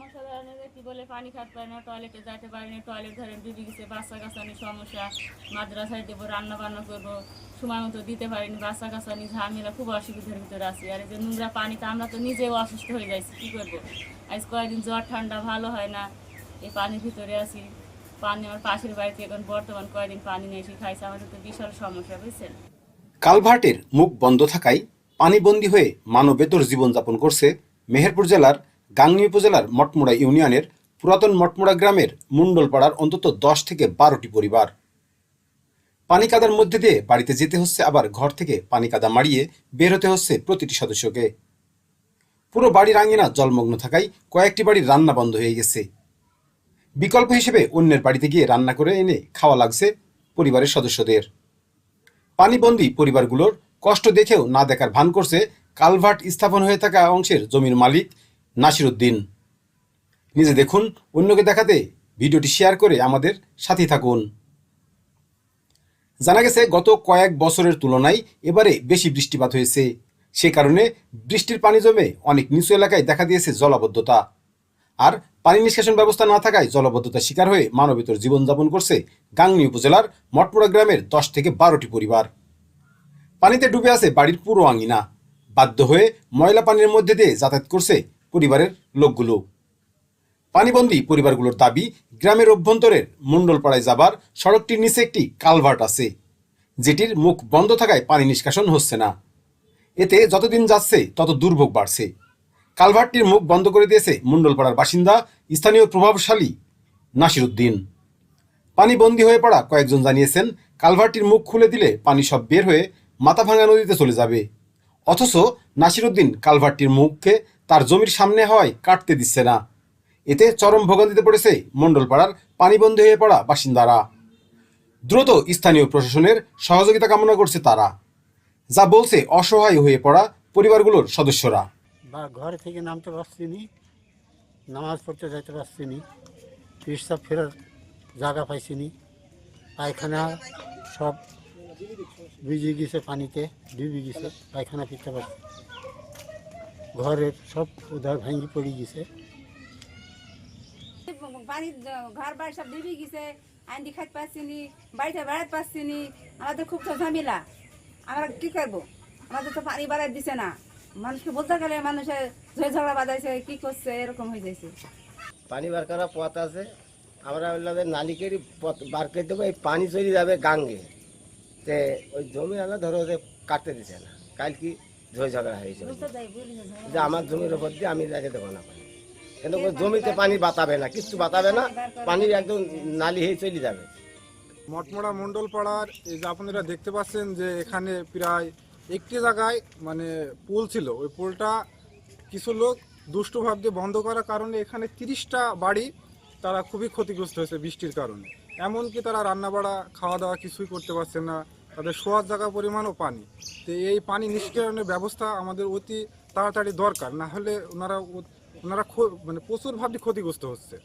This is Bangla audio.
সমস্যা ধরনের কি বলে, পানি খাতে পারে না টয়লেটে যাইতে পারে না টয়লেট ধরেন ডুবে গেছে, বাচ্চা কাচ্চানি সমস্যা, মাদ্রাসায় দেবো রান্না বান্না করব, সময় মতো দিতে পারিনি, বাচ্চা কাচ্চানি ঝামেলা, খুব অসুবিধার ভিতরে আছি। আর যে নোংরা পানিতে আমরা তো নিজেও অসুস্থ হয়ে যাইছি, কি করব? আজ কয়েকদিন জ্বর, ঠান্ডা, ভালো হয় না, এই পানির ভিতরে আছি। পানি আমার পাশের বাড়িতে এখন বর্তমান কয়েকদিন পানি নিয়ে এসে খাইছে, আমাদের তো বিশাল সমস্যা, বুঝছেন? কালভার্টের মুখ বন্ধ থাকায় পানিবন্দী হয়ে মানবেতর জীবনযাপন করছে মেহেরপুর জেলার গাংনী উপজেলার মটমুড়া ইউনিয়নের পুরাতন মটমুড়া গ্রামের মুন্ডলপাড়ার অন্তত দশ থেকে বারোটি পরিবার। পানি কাদার মধ্যে দিয়ে বাড়িতে যেতে হচ্ছে, আবার ঘর থেকে পানি কাদা মারিয়ে বের হতে হচ্ছে প্রতিটি সদস্যকে। পুরো বাড়ির আঙিনা জলমগ্ন থাকায় কয়েকটি বাড়ির রান্না বন্ধ হয়ে গেছে। বিকল্প হিসেবে অন্যের বাড়িতে গিয়ে রান্না করে এনে খাওয়া লাগছে পরিবারের সদস্যদের। পানিবন্দী পরিবারগুলোর কষ্ট দেখেও না দেখার ভান করছে কালভার্ট স্থাপন হয়ে থাকা অংশের জমির মালিক নাসিরুদ্দিন। নিজে দেখুন, অন্যকে দেখাতে ভিডিওটি শেয়ার করে আমাদের সাথে থাকুন। জানা গেছে, গত কয়েক বছরের তুলনায় এবারে বেশি বৃষ্টিপাত হয়েছে। সে কারণে বৃষ্টির পানি জমে অনেক নিচু এলাকায় দেখা দিয়েছে জলাবদ্ধতা। আর পানি নিষ্কাশন ব্যবস্থা না থাকায় জলবদ্ধতার শিকার হয়ে মানবেতর জীবনযাপন করছে গাংনী উপজেলার মটমুড়া গ্রামের দশ থেকে বারোটি পরিবার। পানিতে ডুবে আছে বাড়ির পুরো আঙিনা। বাধ্য হয়ে ময়লা পানির মধ্যে দিয়ে যাতায়াত করছে পরিবারের লোকগুলো। পানিবন্দী পরিবারগুলোর দাবি, গ্রামের অভ্যন্তরের মণ্ডলপাড়ায় যাবার সড়কটির নিচে একটি কালভার্ট আছে, যেটির মুখ বন্ধ থাকায় পানি নিষ্কাশন হচ্ছে না। এতে যতদিন যাচ্ছে, তত দুর্ভোগ বাড়ছে। কালভার্টটির মুখ বন্ধ করে দিয়েছে মণ্ডলপাড়ার বাসিন্দা, স্থানীয় প্রভাবশালী নাসির নাসিরুদ্দিন। পানিবন্দী হয়ে পড়া কয়েকজন জানিয়েছেন, কালভার্টটির মুখ খুলে দিলে পানি সব বের হয়ে মাথাভাঙ্গা নদীতে চলে যাবে। অথচ নাসিরুদ্দিন কালভার্টটির মুখকে তার জমির সামনে হয় কাটতে দিচ্ছে না। এতে চরম ভোগান্তিতে পড়েছে মণ্ডলপাড়ার পানিবন্দী হয়ে পড়া বাসিন্দারা। দ্রুত স্থানীয় প্রশাসনের সহযোগিতা কামনা করছে তারা, যা বলছে অসহায় হয়ে পড়া পরিবারগুলোর সদস্যরা। বা ঘর থেকে নামতে পারছি নি, নামাজ পড়তে যাইতে পারছি নি ফেরার জায়গা পাইছি নি, পায়খানা সব ভিজে গেছে পানিতে, ডুবে গেছে, পায়খানা ফিরতে পারছি। ঘরের সব উধার ভাঙি পড়ে গেছে। পানি ঘর বাড়ি সব ডুবে গেছে আইন্দি খাইতে পারছি নি বাড়িতে বেড়াতে পারছি নি আমাদের খুব তো ঝামেলা। আমরা কি করব? আমাদের তো পানি বাড়াই দিছে না। মানুষকে বলতে গেলে মানুষের ঝয়ে ঝগড়া বাঁধাইছে কি করছে এরকম হয়ে যাইছে। পানি বার করার পথ আছে। আমরা ওইভাবে নালিকেরই পথ বার করে দেবো এই পানি চলে যাবে গাঙ্গে। তে ওই জমি আলা ধরো যে কাটতে দিছে না। কাল কি ঝই ঝগড়া হয়েছে যে। যে আমার জমির উপর দিয়ে আমি রেখে দেবো না পানি। কিন্তু জমিতে পানি বাতাবে না কিচ্ছু বাতাবে না পানি একদম নালি হয়ে চলে যাবে। মটমড়া মণ্ডল পাড়ার এই যে আপনারা দেখতে পাচ্ছেন যে এখানে প্রায় একটি জায়গায় মানে পুল ছিল। ওই পুলটা কিছু লোক দুষ্টভাব দিয়ে বন্ধ করার কারণে এখানে তিরিশটা বাড়ি তারা খুবই ক্ষতিগ্রস্ত হয়েছে বৃষ্টির কারণে। এমনকি তারা রান্নাবাড়া খাওয়া দাওয়া কিছুই করতে পারছে না। তাদের শোয়ার জায়গা পরিমাণও পানি। তো এই পানি নিষ্কাশনের ব্যবস্থা আমাদের অতি তাড়াতাড়ি দরকার, না হলে ওনারা ওনারা মানে প্রচুরভাবে ক্ষতিগ্রস্ত হচ্ছে।